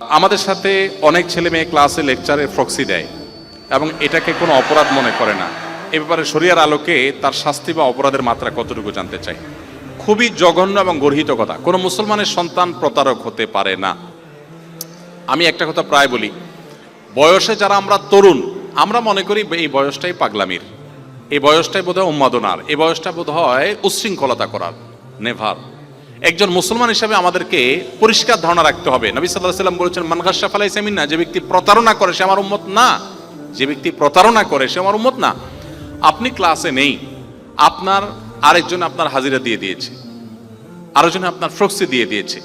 আমাদের সাথে অনেক ছেলে মেয়ে ক্লাসে লেকচারে ফ্রক্সি দেয় এবং এটাকে কোনো অপরাধ মনে করে না। এ ব্যাপারে শরিয়ার আলোকে তার শাস্তি বা অপরাধের মাত্রা কতটুকু জানতে চাই? খুবই জঘন্য এবং গর্হিত কথা। কোনো মুসলমানের সন্তান প্রতারক হতে পারে না। আমি একটা কথা প্রায় বলি, বয়সে যারা আমরা তরুণ, আমরা মনে করি এই বয়সটাই পাগলামির। এই বয়সটাই বোধ হয় উন্মাদনার। এই বয়সটা বোধ হয় উচ্ছৃঙ্খলতা করার। নেভার। একজন মুসলমান হিসাবে আমাদেরকে পরিষ্কার ধারণা রাখতে হবে। নবী সাল্লাহ সাল্লাম বলেছেন মানগাশা ফালাই সেমিন না, যে ব্যক্তি প্রতারণা করে, সে আমার উম্মত না। যে ব্যক্তি প্রতারণা করে, সে আমার উম্মত না। আপনি ক্লাসে নেই, আপনার আরেকজন আপনার হাজিরা দিয়ে দিয়েছে, আরেকজন আপনার ফ্রক্সি দিয়ে দিয়েছে।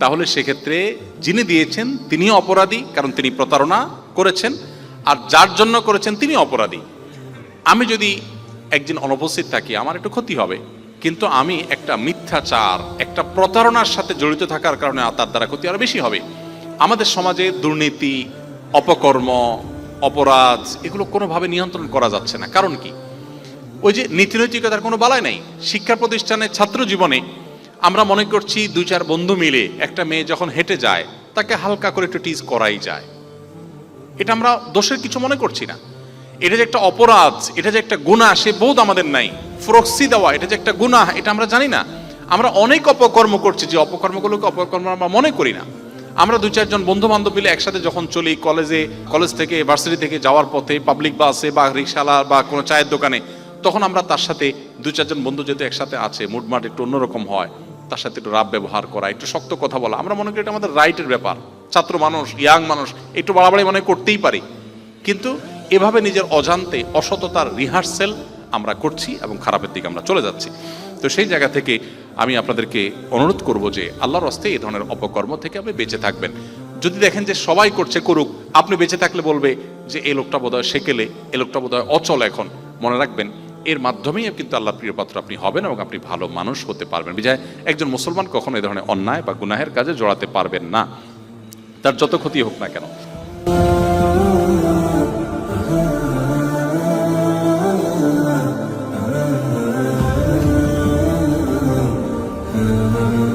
তাহলে সেক্ষেত্রে যিনি দিয়েছেন, তিনিও অপরাধী, কারণ তিনি প্রতারণা করেছেন, আর যার জন্য করেছেন তিনি অপরাধী। আমি যদি একদিন অনুপস্থিত থাকি, আমার একটু ক্ষতি হবে। কিন্তু আমি একটা মিথ্যাচার, একটা প্রতারণার সাথে জড়িত থাকার কারণে তার দ্বারা ক্ষতি আরও বেশি হবে। আমাদের সমাজে দুর্নীতি, অপকর্ম, অপরাধ, এগুলো কোনোভাবে নিয়ন্ত্রণ করা যাচ্ছে না। কারণ কি? ওই যে নীতিনৈতিকতার কোনো বালাই নাই। শিক্ষা প্রতিষ্ঠানে ছাত্র জীবনে আমরা মনে করছি দুই চার বন্ধু মিলে একটা মেয়ে যখন হেঁটে যায়, তাকে হালকা করে একটু টিজ করাই যায়। এটা আমরা দোষের কিছু মনে করছি না। এটা যে একটা অপরাধ, এটা যে একটা গুণা সে বোধ আমাদের নাই। ফ্রক্সি দেওয়া, এটা যে একটা গুণা এটা আমরা জানি না। আমরা অনেক অপকর্ম করছি, যে অপকর্মগুলোকে অপকর্ম আমরা মনে করি না। আমরা দু চারজন বন্ধু বান্ধব মিলে একসাথে যখন চলি কলেজে, কলেজ থেকে ভার্সিটি থেকে যাওয়ার পথে পাবলিক বাসে বা রিক্সালা বা কোনো চায়ের দোকানে, তখন আমরা তার সাথে দু চারজন বন্ধু যেহেতু একসাথে আছে মুডমাট একটু অন্যরকম হয়, তার সাথে একটু রাব ব্যবহার করা, একটু শক্ত কথা বলা। আমরা মনে করি এটা আমাদের রাইটের ব্যাপার। ছাত্র মানুষ ইয়াং মানুষ, একটু বাড়াবাড়ি মনে করতেই পারি। কিন্তু এভাবে নিজের অজান্তে অসততার রিহার্সেল আমরা করছি এবং খারাপের দিকে আমরা চলে যাচ্ছি। তো সেই জায়গা থেকে আমি আপনাদেরকে অনুরোধ করব যে আল্লাহর হস্তে এই ধরনের অপকর্ম থেকে আপনি বেঁচে থাকবেন। যদি দেখেন যে সবাই করছে করুক, আপনি বেঁচে থাকলে বলবে যে এই লোকটা বোধহয় সেকেলে, এই লোকটা বোধহয় অচল এখন। মনে রাখবেন, এর মাধ্যমেই কিন্তু আল্লাহর প্রিয় পাত্র আপনি হবেন এবং আপনি ভালো মানুষ হতে পারবেন। বিজয়, একজন মুসলমান কখনো এই ধরনের অন্যায় বা গুনাহের কাজে জড়াতে পারবেন না। তার যত ক্ষতি হোক না কেন। Oh,